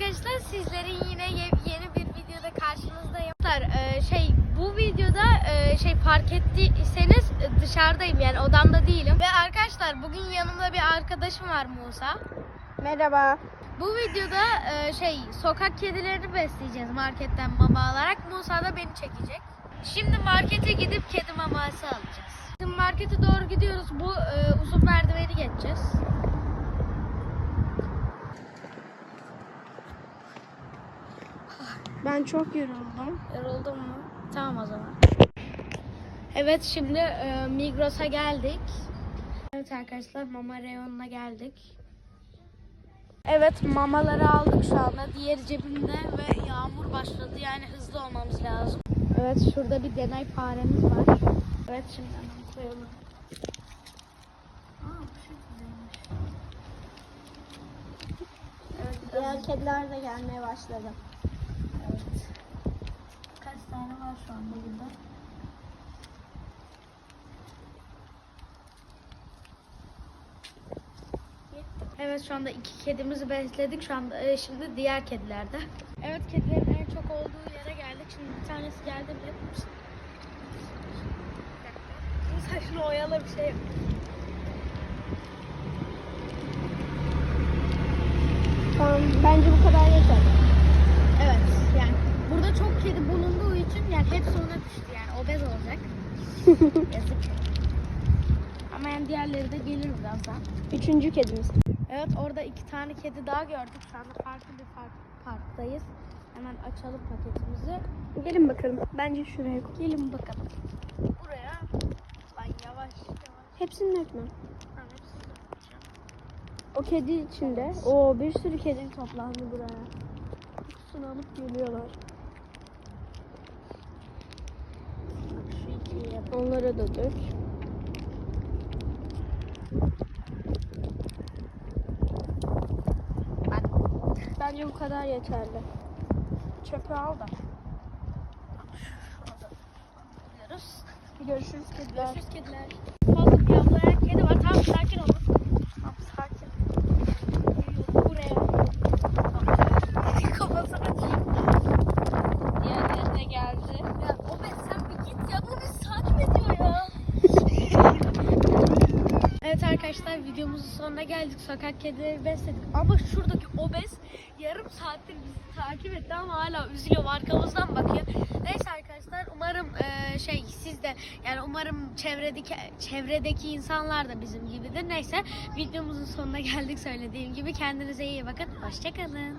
arkadaşlar sizlerin yine ye- yeni bir videoda karşınızdayım. Ee, şey bu videoda e, şey fark ettiyseniz e, dışarıdayım yani odamda değilim. Ve arkadaşlar bugün yanımda bir arkadaşım var Musa. Merhaba. Bu videoda e, şey sokak kedilerini besleyeceğiz marketten mama alarak. Musa da beni çekecek. Şimdi markete gidip kedi maması alacağız. Şimdi markete doğru gidiyoruz. Bu e, uzun merdiveni geçeceğiz. Ben çok yoruldum. Yoruldun mu? Tamam o zaman. Evet şimdi e, Migros'a geldik. Evet arkadaşlar mama reyonuna geldik. Evet mamaları aldık şu anda. Diğer cebimde ve yağmur başladı. Yani hızlı olmamız lazım. Evet şurada bir deney faremiz var. Evet şimdi hemen koyalım. Evet, Diğer kediler de gelmeye başladı. Evet. Kaç tane var şu anda burada? Evet şu anda iki kedimizi besledik. Şu anda e, şimdi diğer kedilerde. Evet kedilerin en çok olduğu yere geldik. Şimdi bir tanesi geldi bile. Şimdi sen şunu oyala bir şey yap. Tamam. Bence bu kadar yeter. Yani burada çok kedi bulunduğu için yani hepsi ona düştü yani obez olacak. Yazık. Ama yani diğerleri de gelir birazdan. Üçüncü kedimiz. Evet orada iki tane kedi daha gördük. Şu anda farklı bir park, parktayız. Hemen açalım paketimizi. Gelin bakalım. Bence şuraya koy. Gelin bakalım. Buraya. Lan yavaş yavaş. Hepsini yapacağım. O kedi içinde. Oo bir sürü kedi toplandı buraya. Kokusunu alıp geliyorlar. Onlara da dök. Bence bu kadar yeterli. Çöpü al da. Görüşürüz kediler. Görüşürüz kediler. Fazla bir avlayan kedi var. Tamam sakin olun. Tamam sakin. Buraya. Kafası açayım. Diğerleri de geldi. Ya Obed sen bir git ya. Bu bizi takip ediyor ya. evet arkadaşlar videomuzun sonuna geldik. Sokak kedileri besledik. Ama şuradaki obez yarım saattir bizi takip etti ama hala üzülüyor. Arkamızdan bakıyor. Neyse arkadaşlar umarım e, şey siz de yani umarım çevredeki çevredeki insanlar da bizim gibidir. Neyse videomuzun sonuna geldik söylediğim gibi. Kendinize iyi bakın. Hoşçakalın.